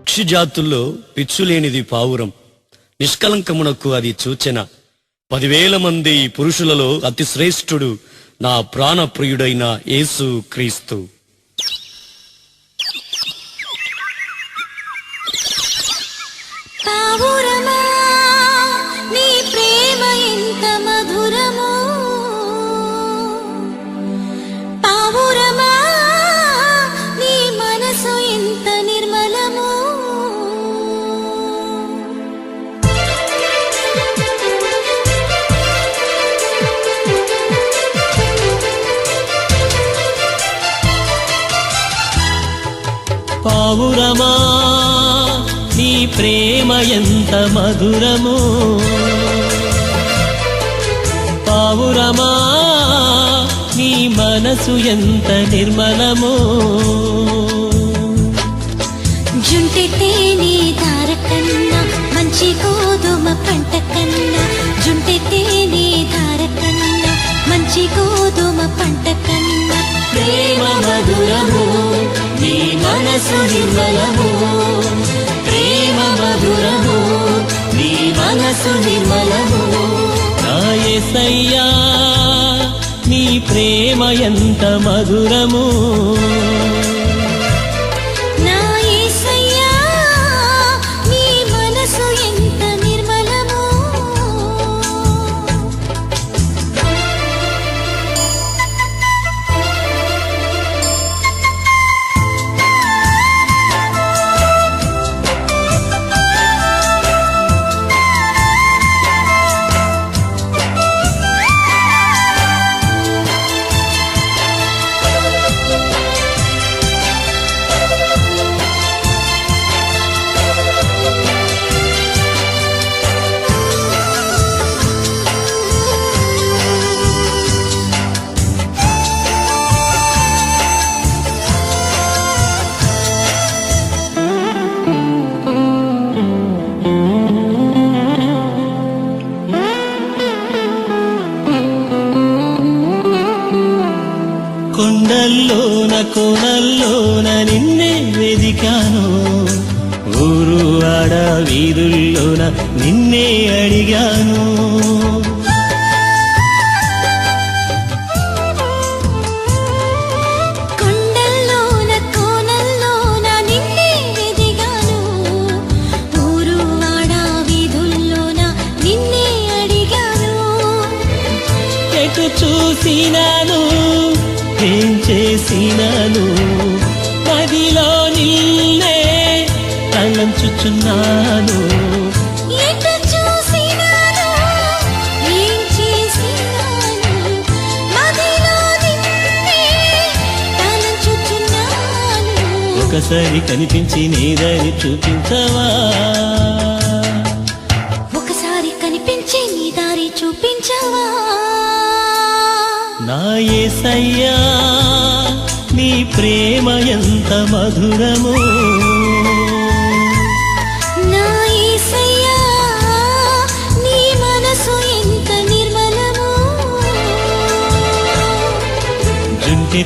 పక్షి జాతుల్లో పిచ్చులేనిది పావురం. నిష్కలంకమునకు అది సూచన. పదివేల మంది పురుషులలో అతి శ్రేష్ఠుడు నా ప్రాణప్రియుడైన యేసు క్రీస్తు. పావురమా నీ ప్రేమ ఎంత మధురము. పావురమా నీ మనసు ఎంత నిర్మలము. జుంటి తేని దారకన్నా మంచి గోధుమ పంట కన్నా. జుంటి తేని దారకన్నా మంచి గోధుమ పంట కన్నా. మనసు నిర్మలము ప్రేమ మధురము నీ మనసు నిర్మలము నాయసయ్యా నీ ప్రేమ ఎంత మధురము. కొండల్లోన కోనల్లోన నిన్నే వెదికాను. ఊరు ఆడ వీధుల్లోన నిన్నే అడిగాను. కొండల్లోన కోనల్లోన నిన్నే వెదిగాను. ఊరు వాడ వీధుల్లోన నిన్నే అడిగాను. ఎటు చూసినాను? ఏం చేసినాను? మదిలో నిన్నే తలంచుచున్నాను ఒకసారి కనిపించి నీదని చూపించవా? నా యేసయ్యా నీ ప్రేమ ఎంత మధురము.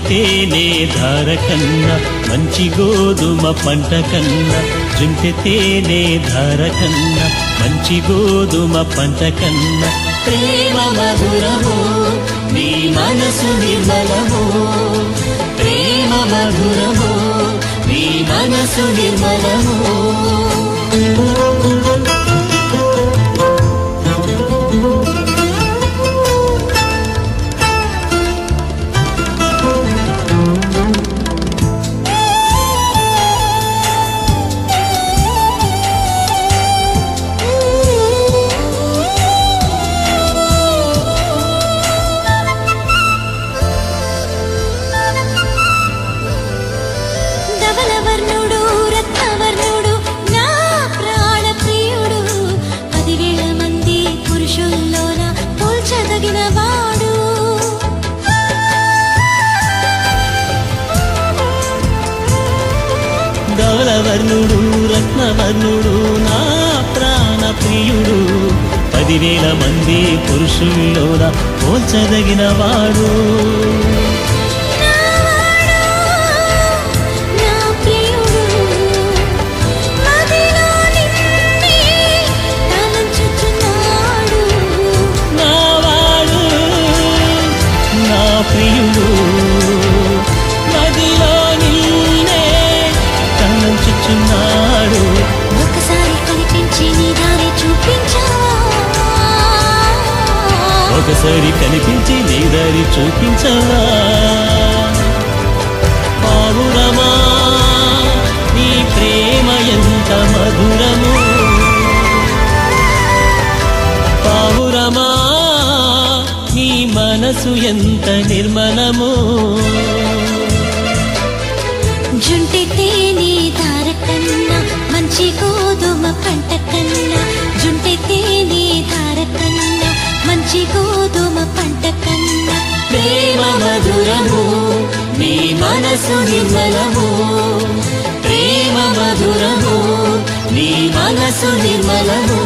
తేనె ధార కన్నా మంచి గోధుమ పంట కన్నా. జుంటి తేనె ధార కన్నా మంచి గోధుమ పంట కన్నా. ప్రేమ మధురము. నీ మనసు నిర్మలము ప్రేమ మధురము నీ మనసు నిర్మలము. ధవలవర్ణుడు రత్నవర్ణుడు నా ప్రాణ ప్రియుడు. పదివేల మంది పురుషుల్లోన పోల్చదగిన వాడు ఒకసారి కనిపించి నీ దారి చూపించవా పావురమా నీ ప్రేమ ఎంత మధురము. పావురమా నీ మనసు ఎంత నిర్మలము. జుంటి తేనె దారకన్నా మంచి గోధుమ పంట కన్నా పంట కన్నా ప్రేమ మధురము నీ మనసు నిర్మలము. ప్రేమ మధురము నీ మనసు నిర్మలము.